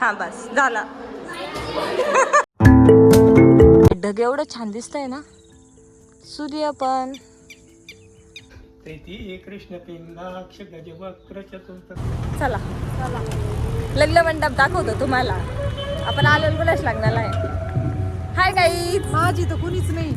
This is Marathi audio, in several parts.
हा बस झाला. ढग एवढं छान दिसतंय ना? सूर्य पण. कृष्ण चला. लग्न मंडप दाखवतो तुम्हाला. आपण आलो गुलाश लग्नाला आहे? हाय काही माझी तर कुणीच नाही.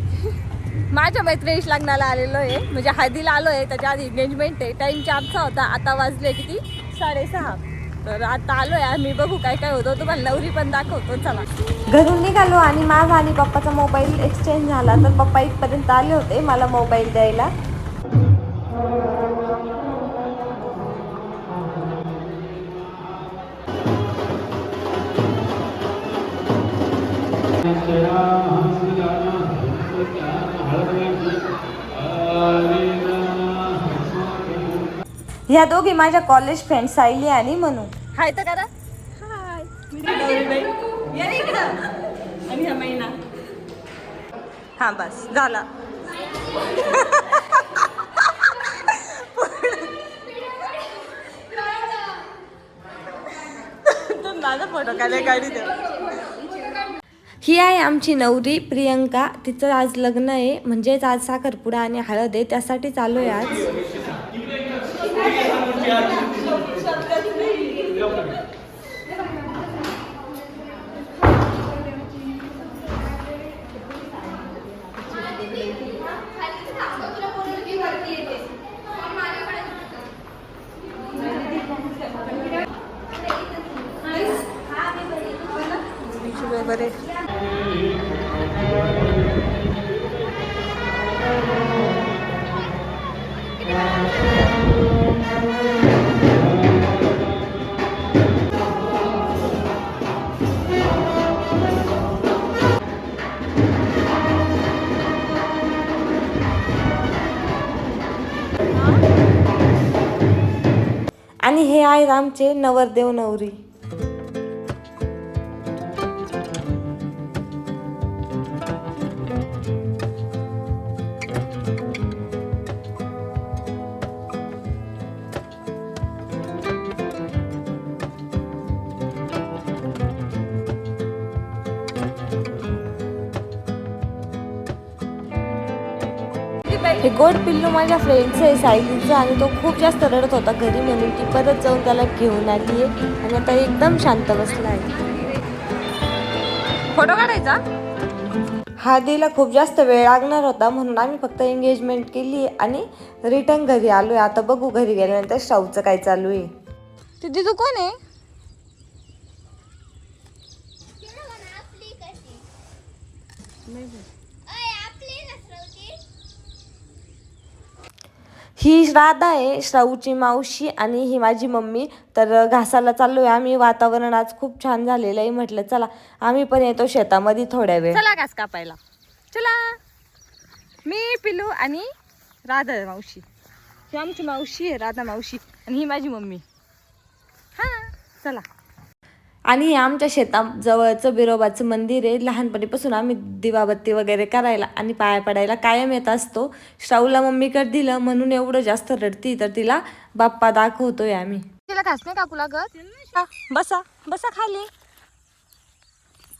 माझ्या मैत्रिणीश लग्नाला आलेलो आहे. म्हणजे हळदीला आलो आहे त्याच्या आधी एंगेजमेंट आहे. टाइम चारचा होता. आता वाजले किती? साडेसहा. तर आता आलो यार आम्ही बघू काय काय होतं. तुम्हाला नवरी पण दाखवतो. चला. घरून निघालो आणि माझा आणि पप्पाचा मोबाईल एक्सचेंज झाला. तर पप्पा इथपर्यंत आले होते मला मोबाईल द्यायला. ह्या दोघी माझ्या कॉलेज फ्रेंड सायली आणि म्हणू हाय तर करा हाय. आणि हा महिना हा बस. झाला. माझा फोटो गाडी ही आहे आमची नवरी प्रियंका. तिचं आज लग्न आहे. म्हणजेच आज साखरपुडा आणि हळद आहे. त्यासाठी चालू आहे आज. आणि हे आहेत आमचे नवरदेव नवरी. हे गोड पिल्लू माझ्या फ्रेंडचं आहे सायलीचं. आणि तो खूप जास्त रडत होता घरी म्हणून. ती परत जाऊन त्याला घेऊन आली आहे. आणि आता एकदम शांत बसला आहे. फोटो काढायचा? हळदीला खूप जास्त वेळ लागणार होता म्हणून आम्ही फक्त एंगेजमेंट केली आणि रिटर्न घरी आलोय. आता बघू घरी गेल्यानंतर शाहूचं काय चालू आहे. ते दिदू कोण आहे? ही राधा आहे श्राऊची मावशी आणि ही माझी मम्मी. तर घासाला आहे आम्ही. वातावरण आज खूप छान झालेलं आहे. म्हटलं चला आम्ही पण येतो शेतामध्ये थोड्या वेळ. चला घास कापायला. चला. मी पिलू आणि राधा मावशी. ही आमची मावशी आहे राधा मावशी. आणि ही माझी मम्मी. हा चला. आणि हे आमच्या शेताजवळचं बिरोबाचं मंदिर आहे. लहानपणीपासून आम्ही दिवाबत्ती वगैरे करायला आणि पाया पडायला कायम येत असतो. श्राऊला मम्मीकडे दिलं. म्हणून एवढं जास्त रडती तर तिला बाप्पा दाखवतोय आम्ही. तिला घास नाही कापू लागत? बसा बसा खाली.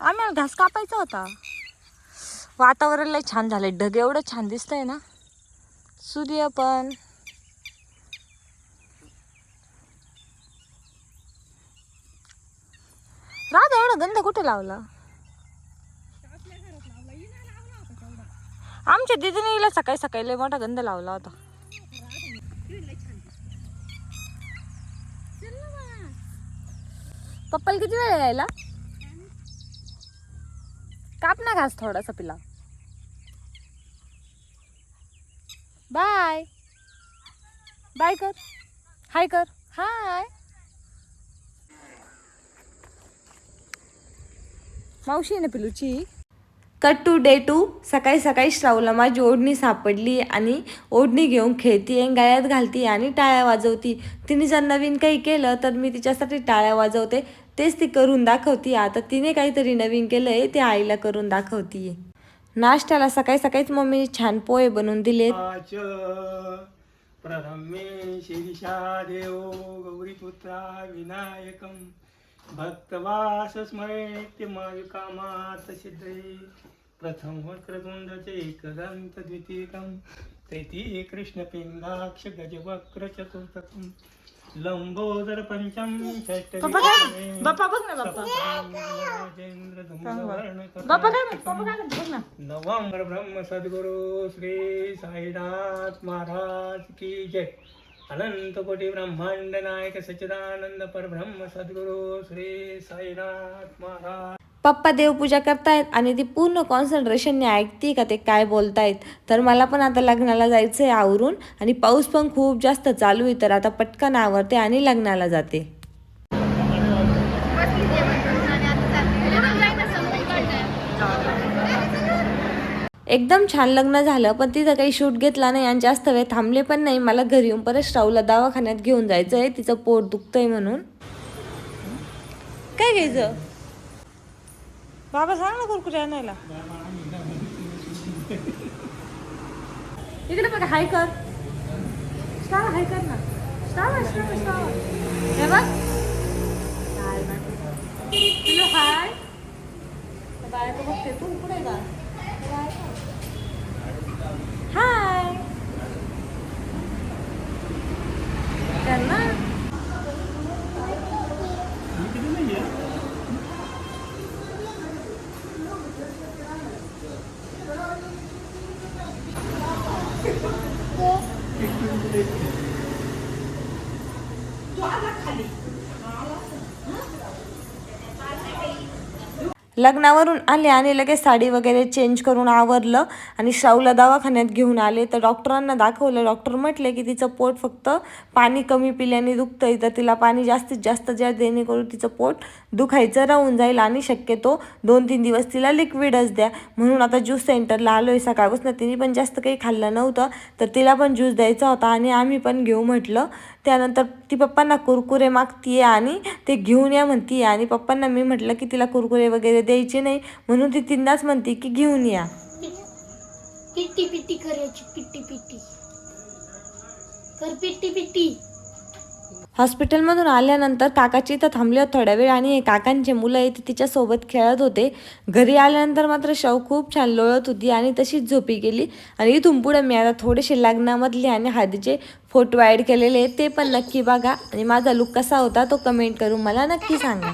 आम्हाला घास कापायचा होता. वातावरण लय छान झालंय. ढग एवढं छान दिसतंय ना. सूर्य पण. एवढा गंध कुठे लावला? आमच्या दिदीने सकाळी सकाळी लय मोठा गंध लावला होता. पप्पाला किती वेळ यायला? काप ना घास थोडासा पिला. बाय. बाय कर. हाय कर. हाय. मावशी आहे ना पिलूची? कट टू डे टू सकाळी सकाळी श्रावला माझी ओढणी सापडली आणि ओढणी घेऊन खेळतीये गायात घालती आणि टाळ्या वाजवती. तिने जर नवीन काही केलं तर मी तिच्यासाठी टाळ्या वाजवते. तेच ती करून दाखवती. आता तिने काहीतरी नवीन केलं आहे ते आईला करून दाखवतीये. नाश्त्याला सकाळी सकाळीच मम्मी छान पोहे बनवून वाच प्रथमे शिरीषा देव गौरीपुत्रा विनायकं भक्तवास स्मरे नित्यमायु कामात सिद्धे प्रथम वक्रतुंडचे एकदंत द्वितीयकं. तृतीय कृष्णपिंडाक्ष गजवक्र चतुर्थकं. लंबोदर पंचम षष्ठ बाप्पा बघ ना बाप्पा. बाप्पा काय म्हणतो? बाप्पा काय म्हणतो? बघ ना. नवम ब्रह्म सद्गुरु श्री साईनाथ महाराज की जय. अनंत ब्रह्मांड नायक सच्चिदानंद परब्रह्म सद्गुरु श्री साईनाथ महाराज। पप्पा देवपूजा करतायत आणि ती पूर्ण कॉन्सन्ट्रेशनने ऐकते का ते काय बोलतायत? तर मला पण आता लग्नाला जायचं आहे आवरून आणि पाऊस पण खूप जास्त चालू आहे तर आता पटकन आवरते आणि लग्नाला जाते. एकदम छान लग्न झालं पण तिथं काही शूट घेतला नाही आणि जास्त वेळ थांबले पण नाही. मला घरी येऊन परत श्रावला दवाखान्यात घेऊन जायचं आहे तिचं पोट दुखतंय म्हणून. काय घ्यायचं? बाबा सांग ना कुरकुरे आणायला. इकडे बघ हाय कर. श्राव हाय कर ना. श्राव श्राव श्राव हे बघ. Hello hi. तो बघते तू पुढे का? तो आला खाली लग्नावरून आले आणि लगेच साडी वगैरे चेंज करून आवरलं आणि शाहूला दवाखान्यात घेऊन आले. तर डॉक्टरांना दाखवलं. डॉक्टर म्हटले की तिचं पोट फक्त पाणी कमी पिल्याने दुखतंय. तर तिला पाणी जास्तीत जास्त ज्या देणेकरून तिचं पोट दुखायचं राहून जाईल आणि शक्यतो दोन तीन दिवस तिला लिक्विडच द्या. म्हणून आता ज्यूस सेंटरला आलो आहे सकाळपासून तिने पण जास्त काही खाल्लं नव्हतं. तर तिला पण ज्यूस द्यायचा होता आणि आम्ही पण घेऊ म्हटलं. त्यानंतर ती पप्पांना कुरकुरे मागतीये आणि ते घेऊन या म्हणतीये. आणि पप्पांना मी म्हटलं की तिला कुरकुरे वगैरे द्यायचे नाही म्हणून ती तीनदाच म्हणते की घेऊन या. पिट्टी पिट्टी करायची पिट्टी पिट्टी कर पिट्टी पिट्टी हॉस्पिटलमधून आल्यानंतर काकाची इथं थांबले होते थोड्या वेळ आणि काकांचे मुलं ते तिच्यासोबत खेळत होते. घरी आल्यानंतर मात्र शव खूप छान लोळत होती आणि तशीच झोपी गेली. आणि इथून पुढे मी आता थोडेसे लग्नामधले आणि हळदीचे फोटो ॲड केलेले आहेत ते पण नक्की बघा. आणि माझा लुक कसा होता तो कमेंट करून मला नक्की सांगा.